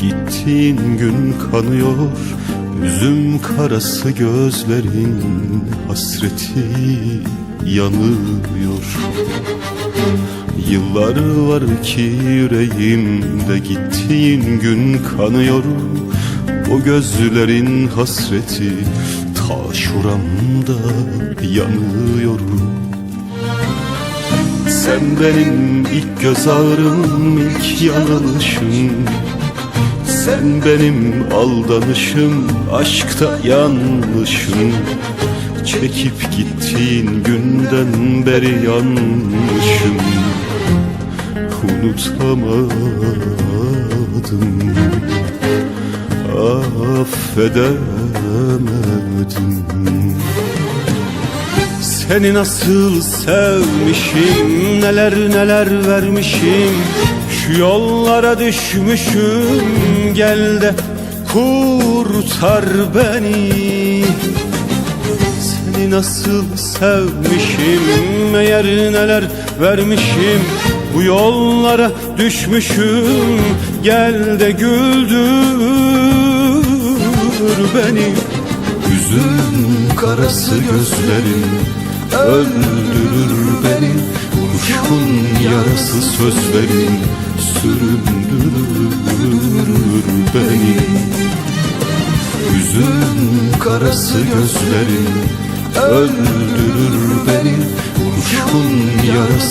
Gittiğin gün kanıyor. Üzüm karası gözlerin Hasreti yanıyor. Yıllar var ki yüreğimde Gittiğin gün kanıyor. O gözlerin hasreti Ta şuramda yanıyor sen benim ilk göz ağrım, ilk yanılışım. Sen benim aldanışım, aşkta yanlışım. Çekip gittiğin günden beri yanmışım. Unutamadım. Affedemedim seni nasıl sevmişim Neler neler vermişim. Şu yollara düşmüşüm Gel de kurtar beni. Seni nasıl sevmişim Meğer neler vermişim. Bu yollara düşmüşüm Gel de güldür beni. Üzüm karası gözlerin öldürür beni Kuşkun yarası sözlerin süründürür beni. Üzüm karası gözlerin öldürür beni Kuşkun yarası